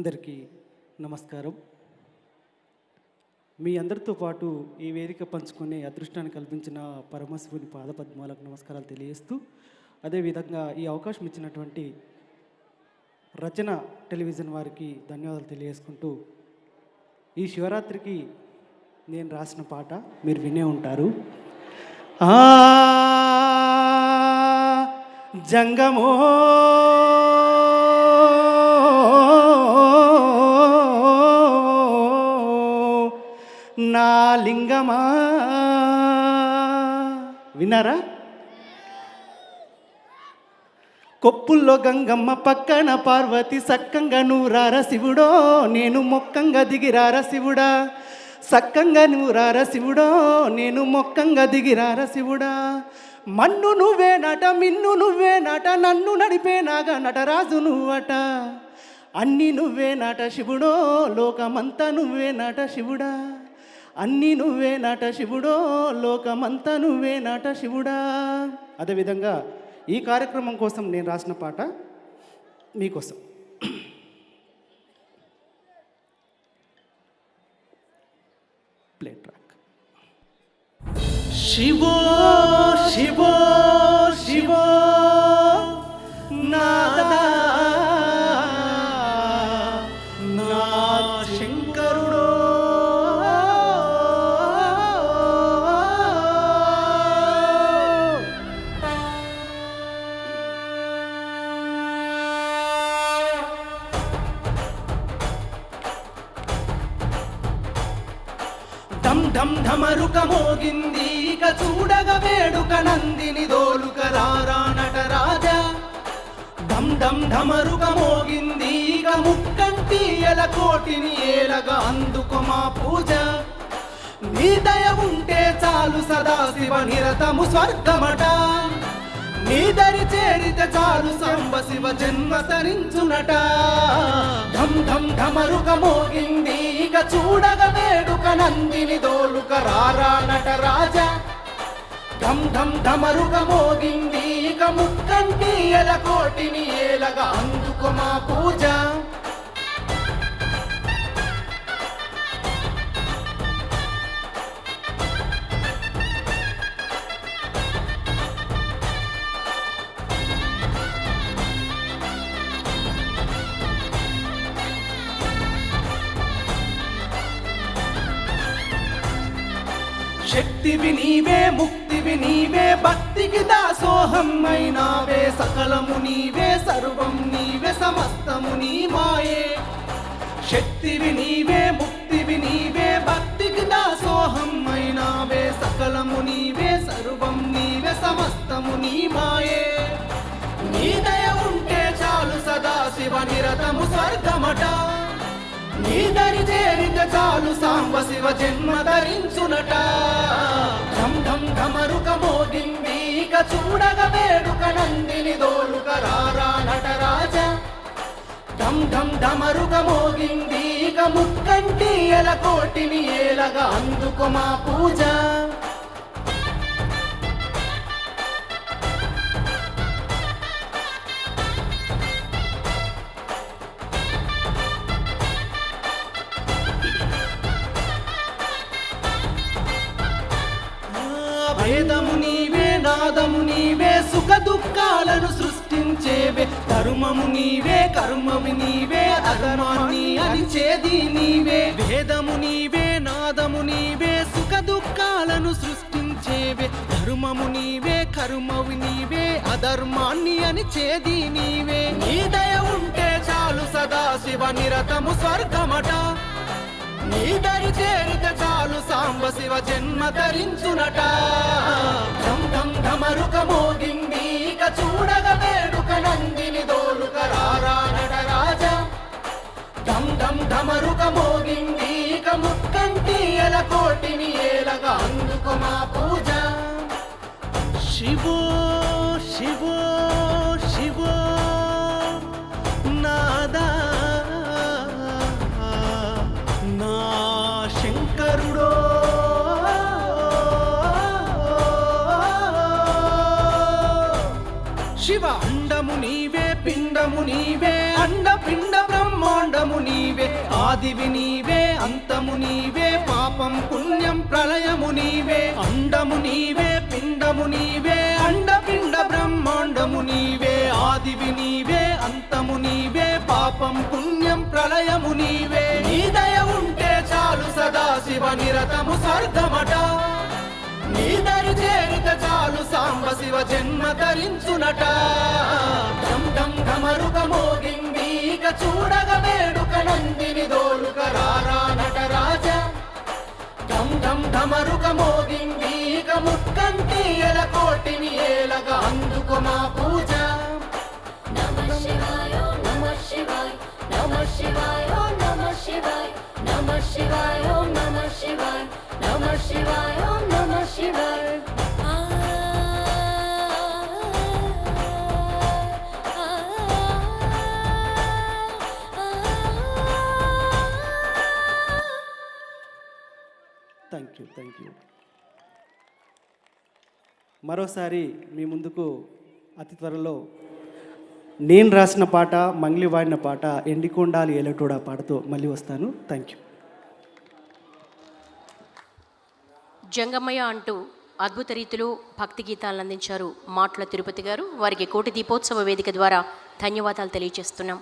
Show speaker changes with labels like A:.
A: అందరికీ నమస్కారం. మీ అందరితో పాటు ఈ వేదిక పంచుకునే అదృష్టాన్ని కల్పించిన పరమశివుని పాదపద్మాలకు నమస్కారాలు తెలియజేస్తూ అదేవిధంగా ఈ అవకాశం ఇచ్చినటువంటి రచన టెలివిజన్ వారికి ధన్యవాదాలు తెలియజేసుకుంటూ ఈ శివరాత్రికి నేను రాసిన పాట మీరు వినే ఉంటారు. జంగమో లింగమా? విన్నారా? కొప్పుల్లో గంగమ్మ పక్కన పార్వతి సక్కంగా నూరార శివుడో నేను మొక్కంగా దిగిరార శివుడా. సక్కంగా నూరార శివుడో నేను మొక్కంగా దిగిరార శివుడా. మన్ను నువ్వే నట మిన్ను నువ్వే నట నన్ను నడిపే నాగా నటరాజు నువ్వట. అన్ని నువ్వే నాట శివుడో లోకమంతా నువ్వే నాట శివుడా. అన్నీ నువ్వే నాట శివుడో లోకమంతా నువ్వే నాట శివుడా. అదేవిధంగా ఈ కార్యక్రమం కోసం నేను రాసిన పాట మీకోసం. ప్లే ట్రాక్ శివో శివో ఢం ఢం ఢమరుక మోగింది. ఇక చూడగ వేడుక నందిని దోలుక రారా నటరాజా ఢం ఢం ఢమరుక మోగింది. ఇక ముక్కంటి ఎల కోటిని ఏలగా అందుకు మా పూజ. నీ దయ ఉంటే చాలు సదాశివ నిరతము స్వర్గమట నీ దరి చేరితే చాలు జన్మ తరించునట. ఢం ఢం ఢమరుక మోగింది ఇక చూడగ వేడుక నందిని దోలుక రారా నటరాజా ఢం ఢం ఢమరుక మోగింది ఇక ముక్కంటి ఎల కోటిని ఏలగా అందుకు మా పూజ. శక్తివి నీవే ముక్తివి నీవే భక్తికి దాసోహం అయినావే. సకలము నీవే సర్వం నీవే సమస్తము నీ మాయే. శక్తివి నీవే ముక్తివి నీవే భక్తికి దాసోహం అయినావే. సకలము నీవే సర్వం నీవే సమస్తము నీ మాయే. నీ దయ ఉంటే చాలు సదా శివ నిరతము స్వర్గమట. నీ చాలు సాంబ శివ జన్మ ధరించునట. ఢం ఢం ఢమరుక మోగింది ఇక చూడగ వేడుక నందిని దోలుక రారా నటరాజ ఢం ఢం ఢమరుక మోగింది ఇక ముక్కంటి ఎల కోటిని ఏలగా అందుకు మా పూజ. ప్రసాదము నీవే సుఖ దుఃఖాలను సృష్టించేవే. ధర్మము నీవే కర్మము నీవే అధర్మాన్ని అనిచేది నీవే. వేదము నీవే నాదము నీవే సుఖ దుఃఖాలను సృష్టించేవే. ధర్మము నీవే కర్మవు నీవే అధర్మాన్ని అనిచేది నీవే. నీ దయ ఉంటే చాలు సదా శివ నిరతము స్వర్గమట. నీ దరి చేరిత చాలు సాంబ శివ జన్మ ధరించునట. ఢం ధం ఢమరుక మోగింది ఇక చూడగ వేడుక నందిని దోలుక రారా రాజా. ధం ధం ధమరుక మోగింది ఇక ముక్కంటి ఎల కోటిని ఏలగా అందుకు మా పూజ. శివో అండము నీవే అండపిండ బ్రహ్మాండము నీవే ఆదివి నీవే అంతము నీవే పాపం పుణ్యం ప్రళయము నీవే అండము నీవే పిండము నీవే అండపిండ బ్రహ్మాండము నీవే ఆదివి నీవే అంతము నీవే పాపం పుణ్యం ప్రళయము నీవే. నీ దయ ఉంటే చాలు సదా శివ నిరతము స్వర్గమట నీదరు చేరుత చాలు సాంబ శివ జన్మ ధరించునట. ఢం ఢమరుక మోగింది ఇక చూడగ వేడుక నందిని దోలుక రారా నటరాజ ఢం ఢం ఢమరుక మోగింది ఇక ముక్కంటి ఎల కోటిని ఏలగా అందుకు మా పూజ.
B: Namah Shivaya, Om Namah Shivaya, Namah Shivaya, Om Namah
C: thank you thank you మరోసారి మీ ముందుకు అతి త్వరలో నేను రాసిన పాట మంగ్లి వాడిన పాట ఎండికొండాలి ఎలటోడా పాటతో మళ్ళీ వస్తాను. థ్యాంక్ యూ
D: జంగమయ్య అంటూ అద్భుత రీతిలో భక్తి గీతాలను అందించారు మాట్ల తిరుపతి గారు. వారికి కోటి దీపోత్సవ వేదిక ద్వారా ధన్యవాదాలు తెలియజేస్తున్నాం.